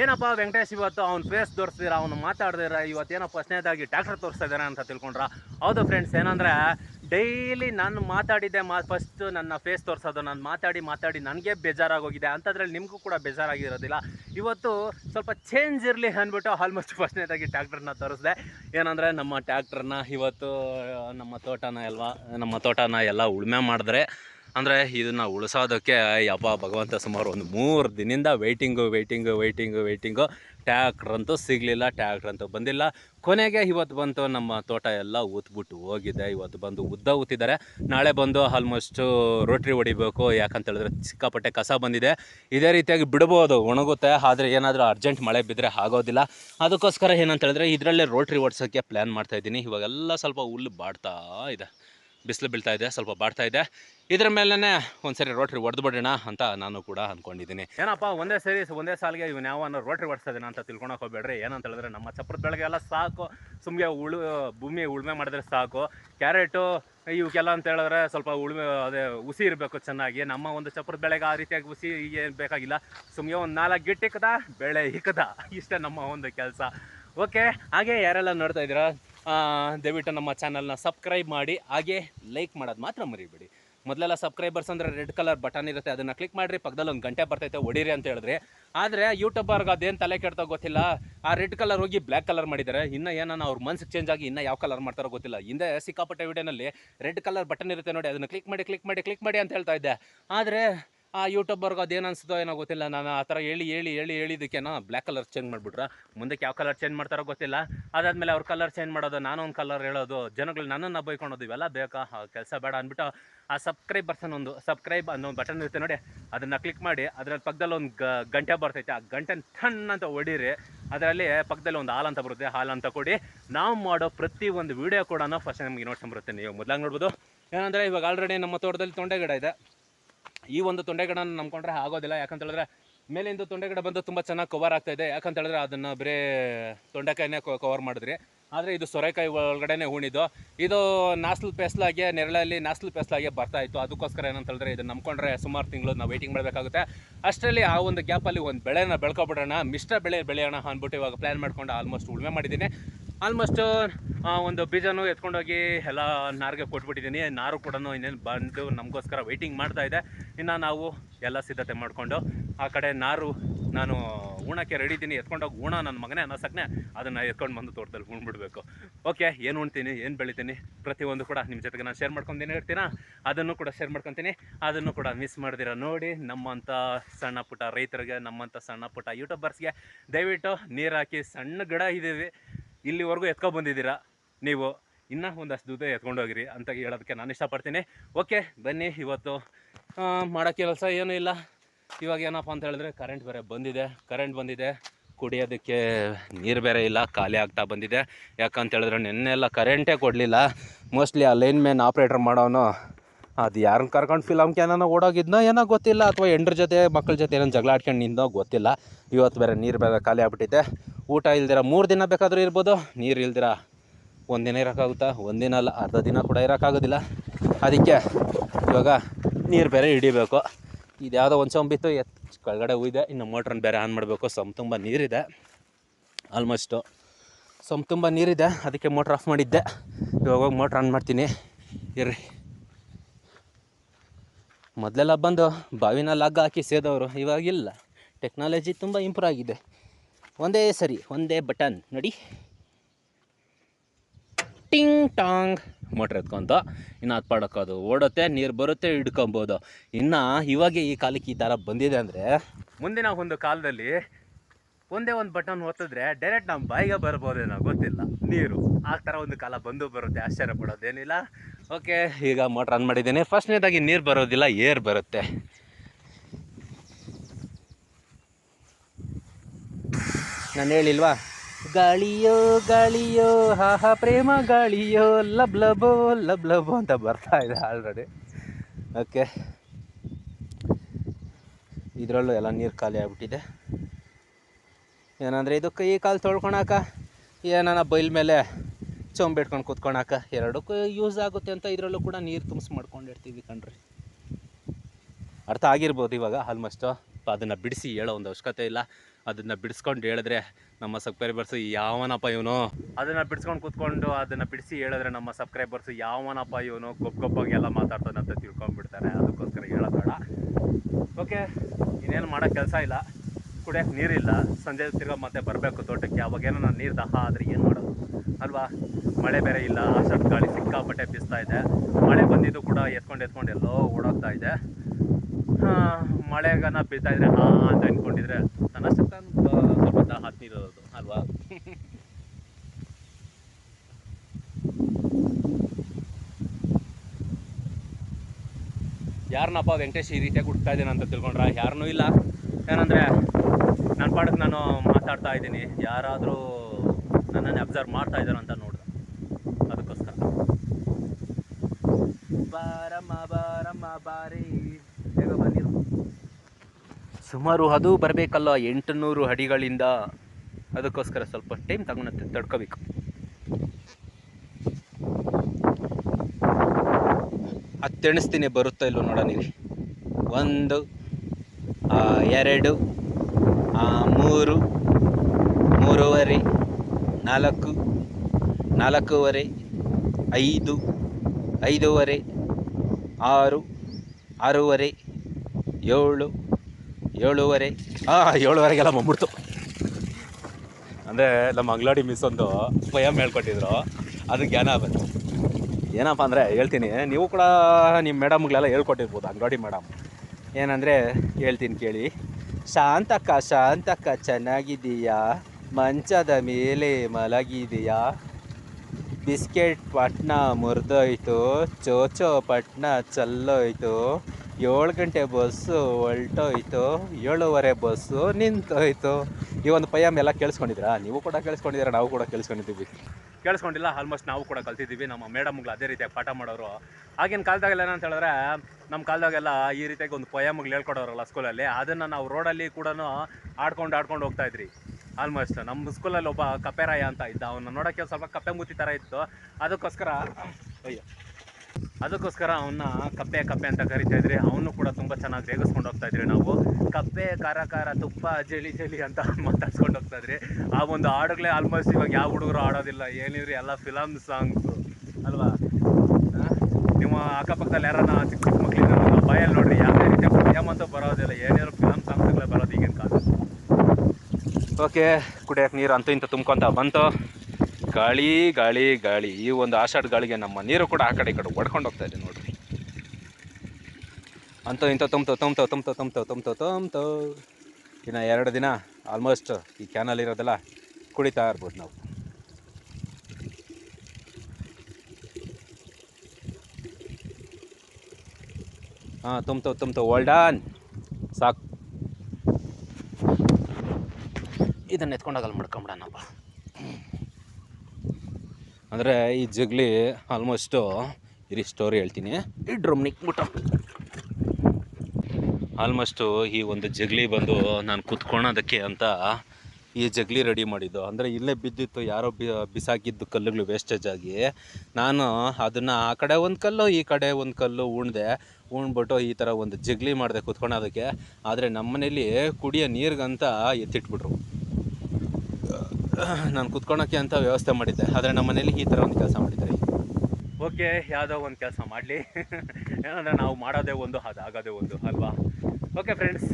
ಏನಪ್ಪ ವೆಂಕಟೇಶ್, ಇವತ್ತು ಅವ್ನ ಫೇಸ್ ತೋರಿಸ್ತೀರ? ಅವ್ನು ಮಾತಾಡ್ದಿರ ಏನೋ ಫಸ್ಟ್ನೇದಾಗಿ ಡಾಕ್ಟರ್ ತೋರಿಸ್ತಾ ಇದ್ದಾನೆ ಅಂತ ತಿಳ್ಕೊಂಡ್ರ? ಹೌದು ಫ್ರೆಂಡ್ಸ್ ಏನಂದರೆ ಡೈಲಿ ನಾನು ಮಾತಾಡಿದ್ದೆ ಮಾ ಫಸ್ಟ್ ನನ್ನ ಫೇಸ್ ತೋರಿಸೋದು, ನಾನು ಮಾತಾಡಿ ಮಾತಾಡಿ ನನಗೆ ಬೇಜಾರಾಗೋಗಿದೆ ಅಂಥದ್ರಲ್ಲಿ ನಿಮಗೂ ಕೂಡ ಬೇಜಾರಾಗಿರೋದಿಲ್ಲ. ಇವತ್ತು ಸ್ವಲ್ಪ ಚೇಂಜ್ ಇರಲಿ ಅಂದ್ಬಿಟ್ಟು ಆಲ್ಮೋಸ್ಟ್ ಫಸ್ಟ್ನೇದಾಗಿ ಟ್ಯಾಕ್ಟ್ರನ್ನ ತೋರಿಸ್ದೆ. ಏನಂದರೆ ನಮ್ಮ ಟ್ಯಾಕ್ಟ್ರನ್ನ ಇವತ್ತು ನಮ್ಮ ತೋಟನ ಅಲ್ವಾ, ನಮ್ಮ ತೋಟನ ಎಲ್ಲ ಉಳುಮೆ ಮಾಡಿದ್ರೆ ಅಂದರೆ ಇದನ್ನು ಉಳಿಸೋದಕ್ಕೆ ಯಪ್ಪ ಭಗವಂತ ಸುಮಾರು ಒಂದು ಮೂರು ದಿನದಿಂದ ವೆಯ್ಟಿಂಗು ವೆಯ್ಟಿಂಗು ವೆಯ್ಟಿಂಗು ವೆಯ್ಟಿಂಗು ಅಂತೂ ಸಿಗಲಿಲ್ಲ, ಟ್ಯಾಕ್ಟ್ರ್ ಅಂತೂ ಬಂದಿಲ್ಲ. ಕೊನೆಗೆ ಇವತ್ತು ಬಂತು ನಮ್ಮ ತೋಟ ಎಲ್ಲ ಊತ್ಬಿಟ್ಟು ಹೋಗಿದೆ. ಇವತ್ತು ಬಂದು ಉದ್ದ ಊತಿದ್ದಾರೆ. ನಾಳೆ ಬಂದು ಆಲ್ಮೋಸ್ಟು ರೋಟ್ರಿ ಹೊಡಿಬೇಕು. ಯಾಕಂತ ಹೇಳಿದ್ರೆ ಸಿಕ್ಕಾಪಟ್ಟೆ ಕಸ ಬಂದಿದೆ. ಇದೇ ರೀತಿಯಾಗಿ ಬಿಡ್ಬೋದು, ಒಣಗುತ್ತೆ. ಆದರೆ ಏನಾದರೂ ಅರ್ಜೆಂಟ್ ಮಳೆ ಬಿದ್ದರೆ ಆಗೋದಿಲ್ಲ. ಅದಕ್ಕೋಸ್ಕರ ಏನಂತ ಹೇಳಿದ್ರೆ ಇದರಲ್ಲೇ ರೋಟ್ರಿ ಓಡಿಸೋಕ್ಕೆ ಪ್ಲ್ಯಾನ್ ಮಾಡ್ತಾಯಿದ್ದೀನಿ ಇವಾಗೆಲ್ಲ ಸ್ವಲ್ಪ ಹುಲ್ಲು ಬಾಡ್ತಾ ಇದೆ. ಬಿಸಿಲು ಬೀಳ್ತಾ ಇದೆ, ಸ್ವಲ್ಪ ಬಾಡ್ತಾ ಇದೆ. ಇದ್ರ ಮೇಲೇ ಒಂದ್ಸರಿ ರೋಟ್ರಿ ಹೊಡೆದು ಬಿಡೋಣ ಅಂತ ನಾನು ಕೂಡ ಅಂದ್ಕೊಂಡಿದ್ದೀನಿ ಏನಪ್ಪ, ಒಂದೇ ಸರಿ, ಒಂದೇ ಸಾಲಿಗೆ ಇವನು ಯಾವ ರೋಟ್ರಿ ಹೊಡ್ಸ್ತಾ ಇದ್ದಾನೆ ಅಂತ ತಿಳ್ಕೊಳಕ್ ಹೋಗ್ಬೇಡ್ರಿ. ಏನಂತ ಹೇಳಿದ್ರೆ ನಮ್ಮ ಚಪ್ರದ ಬೆಳಗ್ಗೆ ಎಲ್ಲ ಸಾಕು. ಸುಮ್ಮನೆ ಉಳು, ಭೂಮಿ ಉಳುಮೆ ಮಾಡಿದ್ರೆ ಸಾಕು. ಕ್ಯಾರೆಟು, ಇವಕ್ಕೆಲ್ಲ ಅಂತ ಹೇಳಿದ್ರೆ ಸ್ವಲ್ಪ ಉಳುಮೆ, ಅದೇ ಹುಸಿ ಇರಬೇಕು ಚೆನ್ನಾಗಿ. ನಮ್ಮ ಒಂದು ಚಪ್ರದ ಬೆಳೆಗೆ ಆ ರೀತಿಯಾಗಿ ಹುಸಿ ಏನು ಬೇಕಾಗಿಲ್ಲ. ಸುಮ್ಮನೆ ಒಂದು ನಾಲ್ಕು ಗಿಟ್ಟಿಕ್ಕದ ಬೆಳೆ ಇಕ್ಕದ. ಇಷ್ಟೇ ನಮ್ಮ ಒಂದು ಕೆಲಸ. ಓಕೆ, ಹಾಗೆ ಯಾರೆಲ್ಲ ನೋಡ್ತಾ ಇದ್ದೀರಾ? ದಯವಿಟ್ಟು ನಮ್ಮ ಚಾನಲ್ನ ಸಬ್ಸ್ಕ್ರೈಬ್ ಮಾಡಿ, ಹಾಗೆ ಲೈಕ್ ಮಾಡೋದು ಮಾತ್ರ ಮರಿಬೇಡಿ. ಮೊದಲೆಲ್ಲ ಸಬ್ಸ್ಕ್ರೈಬರ್ಸ್ ಅಂದರೆ ರೆಡ್ ಕಲರ್ ಬಟನ್ ಇರುತ್ತೆ, ಅದನ್ನು ಕ್ಲಿಕ್ ಮಾಡಿರಿ, ಪಕ್ಕದಲ್ಲಿ ಒಂದು ಗಂಟೆ ಬರ್ತೈತೆ ಹೊಡೀರಿ ಅಂತ ಹೇಳಿದ್ರೆ. ಆದರೆ ಯೂಟ್ಯೂಬರ್ಗೆ ಅದೇನು ತಲೆ ಕೆಡ್ತಾ ಗೊತ್ತಿಲ್ಲ, ಆ ರೆಡ್ ಕಲರ್ ಹೋಗಿ ಬ್ಲ್ಯಾಕ್ ಕಲರ್ ಮಾಡಿದ್ದಾರೆ ಇನ್ನು ಏನನ್ನ ಅವ್ರ ಮನ್ಸಿಗೆ ಚೇಂಜ್ ಆಗಿ ಇನ್ನೂ ಯಾವ ಕಲರ್ ಮಾಡ್ತಾರೋ ಗೊತ್ತಿಲ್ಲ. ಹಿಂದೆ ಸಿಕ್ಕಾಪಟ್ಟೆ ವಿಡಿಯೋನಲ್ಲಿ ರೆಡ್ ಕಲರ್ ಬಟನ್ ಇರುತ್ತೆ ನೋಡಿ, ಅದನ್ನು ಕ್ಲಿಕ್ ಮಾಡಿ ಕ್ಲಿಕ್ ಮಾಡಿ ಕ್ಲಿಕ್ ಮಾಡಿ ಅಂತ ಹೇಳ್ತಾ ಇದ್ದೆ. ಆದರೆ ಆ ಯೂಟ್ಯೂಬರ್ಗೆ ಅದೇನು ಅನಿಸ್ತೋ ಏನೋ ಗೊತ್ತಿಲ್ಲ. ನಾನು ಆ ಥರ ಹೇಳಿ ಹೇಳಿ ಹೇಳಿ, ಹೇಳಿದ್ದಕ್ಕೇನೋ ಬ್ಲ್ಯಾಕ್ ಕಲರ್ ಚೇಂಜ್ ಮಾಡಿಬಿಟ್ರೆ? ಮುಂದಕ್ಕೆ ಯಾವ ಕಲರ್ ಚೇಂಜ್ ಮಾಡ್ತಾರೋ ಗೊತ್ತಿಲ್ಲ. ಅದಾದಮೇಲೆ ಅವ್ರ ಕಲರ್ ಚೇಂಜ್ ಮಾಡೋದು ನಾನು ಒಂದು ಕಲರ್ ಹೇಳೋದು, ಜನಗಳು ನನ್ನನ್ನು ಬೈಕೊಳೋದು ಇವೆಲ್ಲ ಬೇಕಾ? ಕೆಲಸ ಬೇಡ ಅಂದ್ಬಿಟ್ಟು ಆ ಸಬ್ಸ್ಕ್ರೈಬ್ ಬರ್ಸನ್ ಒಂದು ಸಬ್ಸ್ಕ್ರೈಬ್ ಅನ್ನೋ ಬಟನ್ ಇರುತ್ತೆ ನೋಡಿ. ಅದನ್ನು ಕ್ಲಿಕ್ ಮಾಡಿ, ಅದ್ರಲ್ಲಿ ಪಕ್ಕದಲ್ಲಿ ಒಂದು ಗಂಟೆ ಬರ್ತೈತೆ. ಆ ಗಂಟೆ ಥಣ್ಣ ಅಂತ ಹೊಡೀರಿ ಅದರಲ್ಲಿ ಪಕ್ಕದಲ್ಲಿ ಒಂದು ಹಾಲ್ ಅಂತ ಬರುತ್ತೆ. ಹಾಲ್ ಅಂತ ಕೊಡಿ. ನಾವು ಮಾಡೋ ಪ್ರತಿ ಒಂದು ವೀಡಿಯೋ ಕೂಡ ಫಸ್ಟ್ ನಮಗೆ ಬರುತ್ತೆ ನೀವು ಮೊದಲಾಗಿ ನೋಡ್ಬೋದು. ಏನಂದರೆ ಇವಾಗ ಆಲ್ರೆಡಿ ನಮ್ಮ ತೋಟದಲ್ಲಿ ತೊಂಡೆ ಗಿಡ ಇದೆ. ಈ ಒಂದು ತೊಂಡೆ ಗಿಡನ ನಂಬ್ಕೊಂಡ್ರೆ ಆಗೋದಿಲ್ಲ. ಯಾಕಂತ ಹೇಳಿದ್ರೆ ಮೇಲಿಂದ ತೊಂಡೆಗಡ ಬಂದು ತುಂಬ ಚೆನ್ನಾಗಿ ಕವರ್ ಆಗ್ತಾ ಇದೆ. ಯಾಕಂತ ಹೇಳಿದ್ರೆ ಅದನ್ನು ಬರೀ ತೊಂಡೆಕಾಯಿನೇ ಕವರ್ ಮಾಡಿದ್ರಿ. ಆದರೆ ಇದು ಸೊರೆಕಾಯಿ ಒಳಗಡೆನೇ ಹೂಣಿದ್ದು. ಇದು ನಾಸ್ಲ್ ಪೆಸ್ಲಾಗೆ, ನೆರಳಲ್ಲಿ ನಾಸ್ಲ್ ಪೆಸ್ಲಾಗೆ ಬರ್ತಾ ಇತ್ತು. ಅದಕ್ಕೋಸ್ಕರ ಏನಂತ ಹೇಳಿದ್ರೆ ಇದನ್ನು ನಂಬ್ಕೊಂಡ್ರೆ ಸುಮಾರು ತಿಂಗಳು ನಾವು ವೆಯ್ಟಿಂಗ್ ಮಾಡಬೇಕಾಗುತ್ತೆ. ಅಷ್ಟರಲ್ಲಿ ಆ ಒಂದು ಗ್ಯಾಪಲ್ಲಿ ಒಂದು ಬೆಳೆನ ಬೆಳ್ಕೊಬಿಡೋಣ. ಮಿಶ್ರ ಬೆಳೆ ಬೆಳೆಯೋಣ ಅಂದ್ಬಿಟ್ಟು ಇವಾಗ ಪ್ಲ್ಯಾನ್ ಮಾಡ್ಕೊಂಡು ಆಲ್ಮೋಸ್ಟ್ ಉಳುಮೆ ಮಾಡಿದ್ದೀನಿ. ಆಲ್ಮೋಸ್ಟ್ ಒಂದು ಬೀಜನೂ ಎತ್ಕೊಂಡೋಗಿ ಎಲ್ಲ ನಾರಿಗೆ ಕೊಟ್ಬಿಟ್ಟಿದ್ದೀನಿ. ನಾರು ಕೂಡ ಇನ್ನೇನು ಬಂದು ನಮಗೋಸ್ಕರ ವೆಯ್ಟಿಂಗ್ ಮಾಡ್ತಾ ಇದೆ. ಇನ್ನು ನಾವು ಎಲ್ಲ ಸಿದ್ಧತೆ ಮಾಡಿಕೊಂಡು ಆ ಕಡೆ ನಾರು ನಾನು ಉಣಕ್ಕೆ ರೆಡಿ ಇದ್ದೀನಿ. ಎತ್ಕೊಂಡೋಗಿ ಉಣ ನನ್ನ ಮಗನೇ ಅನ್ನೋಸಕ್ನೆ ಅದನ್ನು ಎತ್ಕೊಂಡು ಬಂದು ತೋಟದಲ್ಲಿ ಉಣ್ಬಿಡ್ಬೇಕು ಓಕೆ ಏನು ಉಣ್ತೀನಿ ಏನು ಬೆಳಿತೀನಿ? ಪ್ರತಿಯೊಂದು ಕೂಡ ನಿಮ್ಮ ಜೊತೆಗೆ ನಾನು ಶೇರ್ ಮಾಡ್ಕೊಂತೀನಿ ಇರ್ತೀನ ಅದನ್ನು ಕೂಡ ಶೇರ್ ಮಾಡ್ಕೊತೀನಿ. ಅದನ್ನು ಕೂಡ ಮಿಸ್ ಮಾಡ್ದಿರ ನೋಡಿ ನಮ್ಮಂಥ ಸಣ್ಣ ಪುಟ್ಟ ರೈತರಿಗೆ ನಮ್ಮಂಥ ಸಣ್ಣ ಪುಟ್ಟ ಯೂಟ್ಯೂಬರ್ಸ್ಗೆ ದಯವಿಟ್ಟು ನೀರು ಹಾಕಿ ಸಣ್ಣ ಗಿಡ ಇದ್ದೀವಿ. ಇಲ್ಲಿವರೆಗೂ ಎತ್ಕೊ ಬಂದಿದ್ದೀರಾ? ನೀವು ಇನ್ನೂ ಒಂದಷ್ಟು ದುಡ್ಡು ಎತ್ಕೊಂಡೋಗಿರಿ ಅಂತ ಹೇಳೋದಕ್ಕೆ ನಾನು ಇಷ್ಟಪಡ್ತೀನಿ. ಓಕೆ ಬನ್ನಿ ಇವತ್ತು. ಮಾಡೋ ಕೆಲಸ ಏನೂ ಇಲ್ಲ. ಇವಾಗ ಏನಪ್ಪ ಅಂತ ಹೇಳಿದ್ರೆ ಕರೆಂಟ್ ಬೇರೆ ಬಂದಿದೆ. ಕರೆಂಟ್ ಬಂದಿದೆ. ಕುಡಿಯೋದಕ್ಕೆ ನೀರು ಬೇರೆ ಇಲ್ಲ, ಖಾಲಿ ಆಗ್ತಾ ಬಂದಿದೆ. ಯಾಕಂತ ಹೇಳಿದ್ರೆ ನೆನ್ನೆಲ್ಲ ಕರೆಂಟೇ ಕೊಡಲಿಲ್ಲ. ಮೋಸ್ಟ್ಲಿ ಆ ಲೈನ್ ಮೇನ್ ಆಪ್ರೇಟರ್ ಮಾಡೋನು, ಅದು ಯಾರನ್ನ ಕರ್ಕೊಂಡು ಫಿಲಮ್ಗೆ ಏನೋ ಓಡೋಗಿದ್ನೋ ಏನೋ ಗೊತ್ತಿಲ್ಲ, ಅಥವಾ ಎಂಡ್ರ ಜೊತೆ ಮಕ್ಕಳ ಜೊತೆ ಏನೋ ಜಗಳ ಆಡ್ಕೊಂಡು ನಿಂದೋ ಗೊತ್ತಿಲ್ಲ. ಇವತ್ತು ಬೇರೆ ನೀರು ಬೇರೆ ಖಾಲಿ ಆಗ್ಬಿಟ್ಟಿದೆ. ಊಟ ಇಲ್ದಿರ ಮೂರು ದಿನ ಬೇಕಾದರೂ ಇರ್ಬೋದು, ನೀರು ಇಲ್ದಿರ ಒಂದಿನ ಇರೋಕ್ಕಾಗುತ್ತಾ? ಒಂದಿನ ಅಲ್ಲ, ಅರ್ಧ ದಿನ ಕೂಡ ಇರೋಕ್ಕಾಗೋದಿಲ್ಲ. ಅದಕ್ಕೆ ಇವಾಗ ನೀರು ಬೇರೆ ಹಿಡಿಬೇಕು. ಇದು ಯಾವುದೋ ಒಂದು ಸೊಂಬಿತ್ತು ಎತ್ ಕೆಳಗಡೆ ಉಯ್ದೆ ಇನ್ನು ಮೋಟ್ರನ್ನ ಬೇರೆ ಆನ್ ಮಾಡಬೇಕು. ಸಮ್ ತುಂಬ ನೀರಿದೆ. ಆಲ್ಮೋಸ್ಟು ಸಮ್ ತುಂಬ ನೀರಿದೆ, ಅದಕ್ಕೆ ಮೋಟ್ರ್ ಆಫ್ ಮಾಡಿದ್ದೆ. ಇವಾಗ ಹೋಗಿ ಮೋಟ್ರ್ ಆನ್ ಮಾಡ್ತೀನಿ. ಇರ್ರಿ. ಮೊದಲೆಲ್ಲ ಬಂದು ಬಾವಿನಲ್ಲಿ ಹಗ್ಗ ಹಾಕಿ ಸೇದವರು, ಇವಾಗಿಲ್ಲ. ಟೆಕ್ನಾಲಜಿ ತುಂಬ ಇಂಪ್ರೂವ್ ಆಗಿದೆ. ಒಂದೇ ಸರಿ, ಒಂದೇ ಬಟನ್ ನೋಡಿ. ಟಿಂಗ್ ಟಾಂಗ್ ಮೋಟ್ರ್ ಎತ್ಕೊಂತ ಇನ್ನು ಅದು ಪಡ್ಕೋದು ಓಡುತ್ತೆ, ನೀರು ಬರುತ್ತೆ, ಹಿಡ್ಕೊಬೋದು. ಇನ್ನು ಇವಾಗ ಈ ಕಾಲಕ್ಕೆ ಈ ಥರ ಬಂದಿದೆ ಅಂದರೆ ಮುಂದಿನ ಒಂದು ಕಾಲದಲ್ಲಿ ಒಂದೇ ಒಂದು ಬಟನ್ ಒತ್ತಿದ್ರೆ ಡೈರೆಕ್ಟ್ ನಮ್ಮ ಬಾಯಿಗೆ ಬರ್ಬೋದೇನೋ ಗೊತ್ತಿಲ್ಲ. ನೀರು. ಆ ಥರ ಒಂದು ಕಾಲ ಬಂದು ಬರುತ್ತೆ, ಆಶ್ಚರ್ಯ ಪಡೋದೇನಿಲ್ಲ. ಓಕೆ, ಈಗ ಮೋಟ್ರ್ ಆನ್ ಮಾಡಿದ್ದೀನಿ. ಫಸ್ಟ್ನೇದಾಗಿ ನೀರು ಬರೋದಿಲ್ಲ, ಏರ್ ಬರುತ್ತೆ. ನಾನು ಹೇಳಿಲ್ವಾ? ಗಾಳಿಯೋ ಗಾಳಿಯೋ ಹಾಹ ಪ್ರೇಮ ಗಾಳಿಯೋ, ಲಬ್, ಲಬೋ ಲಬ್, ಲಬೋ ಅಂತ ಬರ್ತಾ ಇದೆ ಆಲ್ರೆಡಿ ಓಕೆ ಇದರಲ್ಲೂ ಎಲ್ಲ ನೀರು ಖಾಲಿ ಆಗ್ಬಿಟ್ಟಿದೆ. ಏನಂದರೆ ಇದು ಈ ಕಾಲು ತೊಳ್ಕೊಳಕ ಏನಾನ ಬೈಲ್ ಮೇಲೆ ಚೊಂಬಿಟ್ಕೊಂಡು ಕೂತ್ಕೊಳಕ ಎರಡಕ್ಕೂ ಯೂಸ್ ಆಗುತ್ತೆ ಅಂತ ಇದರಲ್ಲೂ ಕೂಡ ನೀರು ತುಂಬಿಸಿ ಮಾಡ್ಕೊಂಡಿರ್ತೀವಿ ಕಣ್ರಿ. ಅರ್ಥ ಆಗಿರ್ಬೋದು ಇವಾಗ ಆಲ್ಮೋಸ್ಟು ಅದನ್ನು ಬಿಡಿಸಿ ಹೇಳೋ ಒಂದು ಅವಶ್ಯಕತೆ ಇಲ್ಲ. ಅದನ್ನು ಬಿಡಿಸ್ಕೊಂಡು ಹೇಳಿದ್ರೆ ನಮ್ಮ ಸಬ್ಸ್ಕ್ರೈಬರ್ಸ್ ಯಾವನಪ್ಪ ಇವನು? ಅದನ್ನು ಬಿಡಿಸ್ಕೊಂಡು ಕೂತ್ಕೊಂಡು ಅದನ್ನು ಬಿಡಿಸಿ ಹೇಳಿದ್ರೆ ನಮ್ಮ ಸಬ್ಸ್ಕ್ರೈಬರ್ಸ್ ಯಾವನಪ್ಪ ಇವನು? ಗೊಬ್ಬ ಗೊಬ್ಬಾಗಿ ಎಲ್ಲ ಮಾತಾಡ್ತಾನೆ ಅಂತ ತಿಳ್ಕೊಂಡ್ಬಿಡ್ತಾರೆ ಅದಕ್ಕೋಸ್ಕರ ಹೇಳೋದಾಡ ಓಕೆ ಇನ್ನೇನು ಮಾಡೋ ಕೆಲಸ ಇಲ್ಲ. ಕುಡಿಯೋಕೆ ನೀರಿಲ್ಲ. ಸಂಜೆ ತಿರ್ಗಾ ಮತ್ತೆ ಬರಬೇಕು ತೋಟಕ್ಕೆ. ಅವಾಗೇನೋ ನಾನು ನೀರು ದಹ ಆದರೆ ಏನು ಮಾಡೋದು? ಅಲ್ವಾ? ಮಳೆ ಬೇರೆ ಇಲ್ಲ. ಸಟ್ ಗಾಳಿ ಸಿಕ್ಕಾಪಟ್ಟೆ ಬೀಸ್ತಾ ಇದೆ. ಮಳೆ ಬಂದಿದ್ದು ಕೂಡ ಎತ್ಕೊಂಡು ಎತ್ಕೊಂಡು ಎಲ್ಲೋ ಓಡೋಗ್ತಾ ಇದೆ. ಆ, ಮಳೆಗನ ಬೀಳ್ತಾ ಇದ್ರೆ ಹಾ ಅಂತ ಅನ್ಕೊಂಡಿದ್ರೆ ತಾನು ಸ್ವಲ್ಪ ದಾಹ ಇರೋದು ಅಲ್ವಾ? ಯಾರನ್ನಪ್ಪ ವೆಂಕಟೇಶ್ ಈ ರೀತಿಯಾಗಿ ಹುಡ್ತಾ ಅಂತ ತಿಳ್ಕೊಂಡ್ರ? ಯಾರನ್ನೂ ಇಲ್ಲ. ಏನಂದರೆ ನನ್ನ ಪಾಡಕ್ಕೆ ನಾನು ಮಾತಾಡ್ತಾ ಇದ್ದೀನಿ. ಯಾರಾದರೂ ನನ್ನನ್ನು ಅಬ್ಸರ್ವ್ ಮಾಡ್ತಾ ಇದ್ದಾರೆ ಅಂತ ನೋಡ್ದ. ಅದಕ್ಕೋಸ್ಕರ. ಬಾರಮ್ಮ ಬಾರಮ್ಮ, ಬಾರಿ. ಬೇಗ ಬಂದಿರು ಸುಮಾರು ಅದು ಬರಬೇಕಲ್ಲ ಎಂಟುನೂರು ಅಡಿಗಳಿಂದ. ಅದಕ್ಕೋಸ್ಕರ ಸ್ವಲ್ಪ ಟೈಮ್ ತಗೊಂಡು ತಡ್ಕೋಬೇಕು. ಅದು ತೆಣಿಸ್ತೀನಿ ಬರುತ್ತಾ ಇಲ್ಲೋ ನೋಡೋಣ ನೀವು ಒಂದು ಎರಡು ಮೂರು ಮೂರುವರೆ ನಾಲ್ಕು ನಾಲ್ಕೂವರೆ ಐದು ಐದೂವರೆ ಆರು ಆರೂವರೆ ಏಳು, ಏಳುವರೆ. ಹಾಂ ಏಳುವರೆಗೆಲ್ಲ ಬಂದ್ಬಿಡ್ತು. ಅಂದರೆ ನಮ್ಮ ಅಂಗ್ಲಾಡಿ ಮಿಸ್ ಒಂದು ಸ್ವಯಂ ಹೇಳ್ಕೊಟ್ಟಿದ್ರು. ಅದು ಜ್ಞಾನ ಬಂತು ಏನಪ್ಪ ಅಂದರೆ ಹೇಳ್ತೀನಿ, ನೀವು ಕೂಡ ನಿಮ್ಮ ಮೇಡಮ್ಗಳೆಲ್ಲ ಹೇಳ್ಕೊಟ್ಟಿರ್ಬೋದು ಅಂಗಡಿ ಮೇಡಮ್. ಏನಂದರೆ ಹೇಳ್ತೀನಿ ಕೇಳಿ. ಶಾಂತಕ್ಕ ಶಾಂತಕ್ಕ ಚೆನ್ನಾಗಿದೀಯಾ ಮಂಚದ ಮೇಲೆ ಮಲಗಿದೆಯಾ ಬಿಸ್ಕೆಟ್ ಪಟ್ನ ಮುರಿದೋಯ್ತು, ಚೋಚೋ ಪಟ್ನ ಚಲ್ಲೋಯ್ತು. ಏಳು ಗಂಟೆ ಬಸ್ಸು ಹೊಲ್ಟೋಯ್ತು, ಏಳುವರೆ ಬಸ್ಸು ನಿಂತೋಯ್ತು. ಈ ಒಂದು ಪಯ್ಯಮ್ ಎಲ್ಲ ಕೇಳಿಸ್ಕೊಂಡಿದ್ರಾ ನೀವು ಕೂಡ ಕೇಳಿಸ್ಕೊಂಡಿದ್ದೀರಾ? ನಾವು ಕೂಡ ಕೇಳಿಸ್ಕೊಂಡಿದ್ದೀವಿ. ಕೇಳಿಸ್ಕೊಂಡಿಲ್ಲ ಆಲ್ಮೋಸ್ಟ್ ನಾವು ಕೂಡ ಕಲ್ತಿದ್ದೀವಿ. ನಮ್ಮ ಮೇಡಮ್ಗಳು ಅದೇ ರೀತಿಯಾಗಿ ಪಾಠ ಮಾಡೋರು. ಆಗಿನ ಕಾಲದಾಗೆಲ್ಲ ಏನಂತ ಹೇಳಿದ್ರೆ, ನಮ್ಮ ಕಾಲದಾಗೆಲ್ಲ ಈ ರೀತಿಯಾಗಿ ಒಂದು ಪೊಯಮ್ಗಳು ಹೇಳ್ಕೊಡೋರಲ್ಲ ಸ್ಕೂಲಲ್ಲಿ ಅದನ್ನು ನಾವು ರೋಡಲ್ಲಿ ಕೂಡ ಆಡ್ಕೊಂಡು ಆಡ್ಕೊಂಡು ಹೋಗ್ತಾ ಇದ್ರಿ. ಆಲ್ಮೋಸ್ಟ್ ನಮ್ಮ ಸ್ಕೂಲಲ್ಲಿ ಒಬ್ಬ ಕಪ್ಪೆರಾಯ ಅಂತ ಇದ್ದ. ಅವನ್ನ ನೋಡೋಕ್ಕೆ ಸ್ವಲ್ಪ ಕಪ್ಪೆ ಮೂತಿ ಥರ ಇತ್ತು. ಅದಕ್ಕೋಸ್ಕರ, ಅಯ್ಯೋ. ಅದಕ್ಕೋಸ್ಕರ ಅವನ್ನ ಕಪ್ಪೆ ಕಪ್ಪೆ ಅಂತ ಕರಿತಾ ಇದ್ರಿ ಅವನು ಕೂಡ ತುಂಬ ಚೆನ್ನಾಗಿ ರೇಗಿಸ್ಕೊಂಡು ಹೋಗ್ತಾ ಇದ್ರಿ ನಾವು. ಕಪ್ಪೆ, ಖಾರ ಖಾರ, ತುಪ್ಪ, ಜಲಿ ಜಲಿ ಅಂತ ಮಾತಾಡ್ಸ್ಕೊಂಡು ಹೋಗ್ತಾ ಇದ್ರಿ ಆ ಒಂದು ಹಾಡುಗಳೇ ಆಲ್ಮೋಸ್ಟ್ ಇವಾಗ ಯಾವ ಹುಡುಗರು ಆಡೋದಿಲ್ಲ ಏನಿವ್ರಿ ಎಲ್ಲ ಫಿಲಮ್ ಸಾಂಗ್ಸು ಅಲ್ವಾ? ನಿಮ್ಮ ಅಕ್ಕಪಕ್ಕದಲ್ಲಿ ಯಾರನ್ನ ಚಿಕ್ಕ ಚಿಕ್ಕ ಮಕ್ಕಳಿದ್ದಾರೆ ಬಾಯಲ್ಲಿ ನೋಡ್ರಿ ಯಾವುದೇ ರೀತಿಯ ಅಂತೂ ಬರೋದಿಲ್ಲ. ಏನೇನು ಫಿಲಮ್ ಸಾಂಗ್ಸ್ಗಳೇ ಬರೋದು ಈಗಿನ ಕಾಲ ಓಕೆ, ಕುಡಿಯೋಕೆ ನೀರು ಅಂತೂ ಇಂತ ತುಂಬ್ಕೊತ ಬಂತು. ಗಾಳಿ ಗಾಳಿ ಗಾಳಿ. ಈ ಒಂದು ಆಷಾಢ ಗಾಳಿಗೆ ನಮ್ಮ ನೀರು ಕೂಡ ಆ ಕಡೆ ಈ ಕಡೆ ಒಡ್ಕೊಂಡು ಹೋಗ್ತಾ ಇದೆ ನೋಡ್ರಿ. ಅಂತ ಇಂಥ ತುಂಬ್ತೋ ತುಂಬ್ತೋ ತುಂಬ್ತೋ ತುಂಬ್ತೋ ತುಂಬ್ತೋ ತುಂಬ್ತೋ. ಇನ್ನು ಎರಡು ದಿನ ಆಲ್ಮೋಸ್ಟ್ ಈ ಕ್ಯಾನಲ್ ಇರೋದೆಲ್ಲ ಕುಡಿತಾ ಇರ್ಬೋದು ನಾವು. ಹಾಂ, ತುಂಬ್ತೋ ತುಂಬ್ತೋ. ಓಲ್ಡಾನ್ ಸಾಕು. ಇದನ್ನು ಎತ್ಕೊಂಡಾಗಲ್ಲ ಮಾಡ್ಕೊಂಬಿಡೋಣಪ್ಪ ಅಂದರೆ ಈ ಜಗ್ಲಿ ಆಲ್ಮೋಸ್ಟು ಇರಿ ಸ್ಟೋರಿ ಹೇಳ್ತೀನಿ. ಈ ಡ್ರಮ್ ನಿಕ್ಬಿಟ್ಟು ಆಲ್ಮೋಸ್ಟು ಈ ಒಂದು ಜಗ್ಲಿ ಬಂದು ನಾನು ಕುತ್ಕೊಳೋದಕ್ಕೆ ಅಂತ ಈ ಜಗ್ಲಿ ರೆಡಿ ಮಾಡಿದ್ದು. ಅಂದರೆ ಇಲ್ಲೇ ಬಿದ್ದಿತ್ತು ಯಾರೋ ಬಿ ಬಿಸಾಕಿದ್ದು ಕಲ್ಲುಗಳು ವೇಸ್ಟೇಜ್ ಆಗಿ. ನಾನು ಅದನ್ನು ಆ ಕಡೆ ಒಂದು ಕಲ್ಲು ಈ ಕಡೆ ಒಂದು ಕಲ್ಲು ಉಣ್ದೆ. ಉಣ್ಬಿಟ್ಟು ಈ ಥರ ಒಂದು ಜಗ್ಲಿ ಮಾಡಿದೆ ಕುತ್ಕೊಳೋದಕ್ಕೆ. ಆದರೆ ನಮ್ಮನೇಲಿ ಕುಡಿಯೋ ನೀರಿಗಂತ ಎತ್ತಿಟ್ಬಿಟ್ರು. ನಾನು ಕುತ್ಕೊಳಕ್ಕೆ ಅಂತ ವ್ಯವಸ್ಥೆ ಮಾಡಿದ್ದೆ. ಆದರೆ ನಮ್ಮ ಮನೇಲಿ ಈ ಥರ ಒಂದು ಕೆಲಸ ಮಾಡಿದ್ದಾರೆ. ಓಕೆ ಯಾವುದೋ ಒಂದು ಕೆಲಸ ಮಾಡಲಿ. ಏನಂದರೆ ನಾವು ಮಾಡೋದೇ ಒಂದು ಅದಾಗೋದೇ ಆಗೋದೇ ಒಂದು ಅಲ್ವಾ? ಓಕೆ ಫ್ರೆಂಡ್ಸ್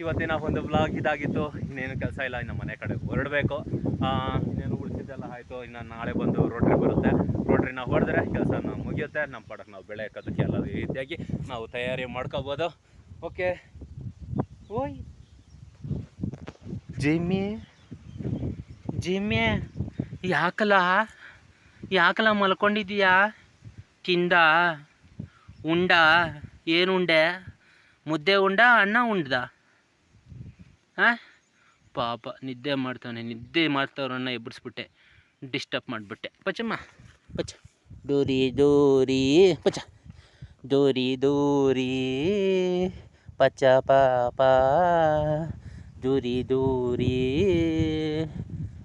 ಇವತ್ತಿನ ಒಂದು ಬ್ಲಾಗ್ ಇದಾಗಿತ್ತು. ಇನ್ನೇನು ಕೆಲಸ ಇಲ್ಲ ಇನ್ನು ಮನೆ ಕಡೆ ಹೊರಡಬೇಕು. ಇನ್ನೇನು ಉಳಿಸಿದ್ದೆಲ್ಲ ಆಯಿತು. ಇನ್ನು ನಾಳೆ ಬಂದು ರೋಟ್ರಿ ಬರುತ್ತೆ. ರೋಟ್ರಿನ ಹೊಡೆದ್ರೆ ಕೆಲಸ ಮುಗಿಯುತ್ತೆ. ನಮ್ಮ ಪಡಕ್ಕೆ ನಾವು ಬೆಳೆ ಹಾಕೋದಕ್ಕೆ ಎಲ್ಲ ರೀತಿಯಾಗಿ ನಾವು ತಯಾರಿ ಮಾಡ್ಕೋಬೋದು. ಓಕೆ. ಓಯ್. ಜಿಮ್ಮಿ ಜಿಮ್ಮೆ. ಯಾಕಲ ಯಾಕಲ ಮಲ್ಕೊಂಡಿದ್ದೀಯಾ? ತಿಂದ ಉಂಡ? ಏನು ಉಂಡೆ? ಮುದ್ದೆ ಉಂಡ, ಅನ್ನ ಉಂಡ್ದ? ಹಾಂ ಪಾಪ, ನಿದ್ದೆ ಮಾಡ್ತಾನೆ ನಿದ್ದೆ ಮಾಡ್ತಾವ್ರನ್ನ ಎಬ್ಬಿಸ್ಬಿಟ್ಟೆ. ಡಿಸ್ಟರ್ಬ್ ಮಾಡಿಬಿಟ್ಟೆ. ಪಚಮ್ಮ. ಪಚ. ದೂರಿ ದೂರಿ, ಪಚ. ದೂರಿ ದೂರಿ. ಪಚ, ಪಾಪ. ದೂರಿ ದೂರಿ.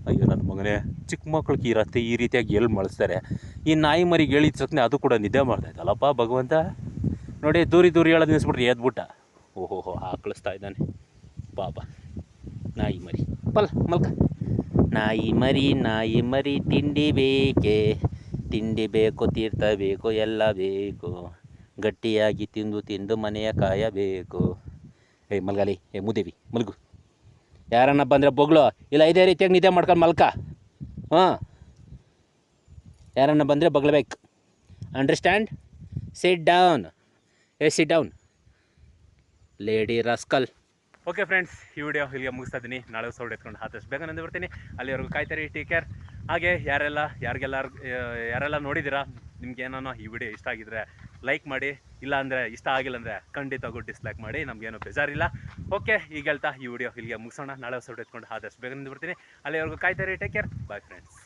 ಅಯ್ಯೋ, ನನ್ನ ಮಗನೇ, ಚಿಕ್ಕ ಮಕ್ಳಿಗೆ ಈ ರತ್ತೆ ಈ ರೀತಿಯಾಗಿ ಎಲ್ಲಿ ಮಳಿಸ್ತಾರೆ? ಈ ನಾಯಿ ಮರಿಗೆ ಹೇಳಿದ ಸಕ್ನೆ ಅದು ಕೂಡ ನಿದ್ದೆ ಮಾಡ್ತಾಯಿದ್ದಲ್ಲಪ್ಪ ಭಗವಂತ? ನೋಡಿ, ದೂರಿ ದೂರಿ ಹೇಳೋದು ನಿಲ್ಲಿಸ್ಬಿಟ್ರಿ ಎದ್ಬಿಟ್ಟ. ಓಹೋ ಹಾಕಳಿಸ್ತಾ ಇದ್ದಾನೆ. ಪಾಪ, ನಾಯಿ ಮರಿ. ಪಲ್, ಮಲ್ಕ. ನಾಯಿ ಮರಿ ನಾಯಿ ಮರಿ, ತಿಂಡಿ ಬೇಕೆ? ತಿಂಡಿ ಬೇಕು, ತೀರ್ಥ ಬೇಕು, ಎಲ್ಲ ಬೇಕು. ಗಟ್ಟಿಯಾಗಿ ತಿಂದು ತಿಂದು ಮನೆಯ ಕಾಯಬೇಕು. ಏ, ಮಲ್ಗಲಿ, ಏ, ಮುದೇವಿ, ಮಲ್ಗು. ಯಾರನ್ನ ಬಂದರೆ ಬೊಗಳು. ಇಲ್ಲ, ಇದೇ ರೀತಿಯಾಗಿ ನಿದ್ದೆ ಮಾಡ್ಕೊಂಡು ಮಲ್ಕ. ಹಾಂ. ಯಾರನ್ನ ಬಂದರೆ ಬಗ್ಲಬೇಕು ಅಂಡರ್ಸ್ಟ್ಯಾಂಡ್ ಸಿಟ್ ಡೌನ್ ಏ sit down lady rascal okay friends ಈ ವಿಡಿಯೋ ಇಲ್ಲಿಗೆ ಮುಗಿಸ್ತಾ ಇದ್ದೀನಿ. ನಾಳೆ ಸೌಡ್ ಎತ್ಕೊಂಡು ಆದಷ್ಟು ಬೇಗ ನಂದು ಬರ್ತೀನಿ. ಅಲ್ಲಿವರೆಗೂ ಕಾಯ್ತಾರೆ ಟೇಕ್ ಕೇರ್ ಹಾಗೆ, ಯಾರೆಲ್ಲ ಯಾರಿಗೆಲ್ಲ ಯಾರೆಲ್ಲ ನೋಡಿದ್ದೀರಾ, ನಿಮ್ಗೆ ಏನೋ ಈ ವಿಡಿಯೋ ಇಷ್ಟ ಆಗಿದ್ರೆ ಲೈಕ್ ಮಾಡಿ. ಇಲ್ಲ ಅಂದರೆ ಇಷ್ಟ ಆಗಿಲ್ಲ ಅಂದರೆ ಖಂಡಿತವಾಗೂ ಡಿಸ್ಲೈಕ್ ಮಾಡಿ, ನಮಗೇನು ಬೇಜಾರಿಲ್ಲ. ಓಕೆ ಈಗ ಹೇಳ್ತಾ ಈ ವಿಡಿಯೋ ಇಲ್ಲಿಗೆ ಮುಗಿಸೋಣ. ನಾಳೆ ಹೊಸ ಎತ್ಕೊಂಡು ಆದಷ್ಟು ಬೇಗ ನಿಂತು ಬರ್ತೀನಿ ಅಲ್ಲಿವರೆಗೂ ಕಾಯ್ತಾರೆ ಟೇಕ್ ಕೇರ್ ಬಾಯ್ ಫ್ರೆಂಡ್ಸ್